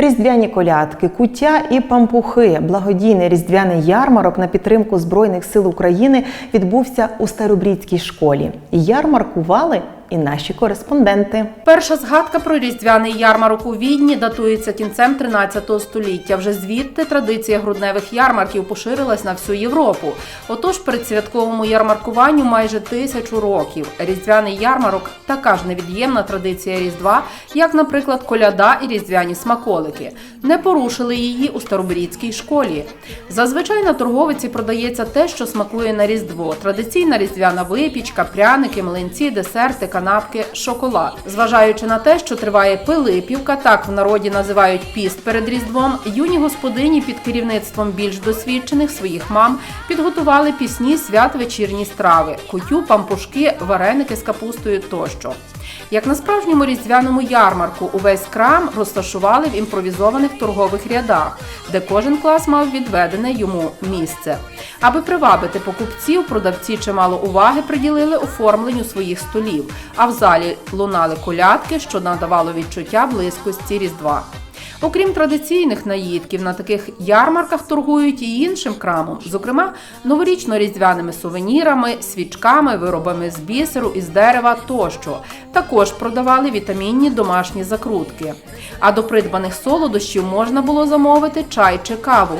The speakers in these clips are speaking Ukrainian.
Різдвяні колядки, куття і пампухи. Благодійний різдвяний ярмарок на підтримку Збройних сил України відбувся у Старобрідській школі. Ярмаркували і наші кореспонденти. Перша згадка про різдвяний ярмарок у Відні датується кінцем 13 століття. Вже звідти традиція грудневих ярмарків поширилась на всю Європу. Отож, передсвятковому ярмаркуванню майже тисячу років. Різдвяний ярмарок така ж невід'ємна традиція Різдва, як, наприклад, коляда і різдвяні смаколики. Не порушили її у Старобрідській школі. Зазвичай на торговиці продається те, що смакує на Різдво. Традиційна різдвяна випічка, пряники, млинці, десерти, канапки, шоколад. Зважаючи на те, що триває Пилипівка, так в народі називають піст перед Різдвом, юні господині під керівництвом більш досвідчених своїх мам підготували пісні свят вечірні страви, кутю, пампушки, вареники з капустою тощо. Як на справжньому різдвяному ярмарку, увесь крам розташували в імпровізованих торгових рядах, де кожен клас мав відведене йому місце. Аби привабити покупців, продавці чимало уваги приділили оформленню своїх столів, а в залі лунали колядки, що надавало відчуття близькості Різдва. Окрім традиційних наїдків, на таких ярмарках торгують і іншим крамом, зокрема новорічно-різдвяними сувенірами, свічками, виробами з бісеру, із дерева тощо. Також продавали вітамінні домашні закрутки. А до придбаних солодощів можна було замовити чай чи каву.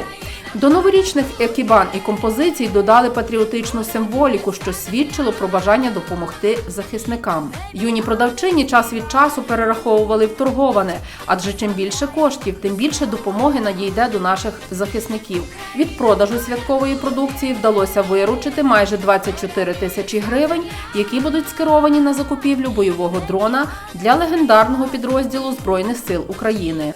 До новорічних екібан і композицій додали патріотичну символіку, що свідчило про бажання допомогти захисникам. Юні продавчині час від часу перераховували вторговане, адже чим більше коштів, тим більше допомоги надійде до наших захисників. Від продажу святкової продукції вдалося виручити майже 24 тисячі гривень, які будуть скеровані на закупівлю бойового дрона для легендарного підрозділу Збройних сил України.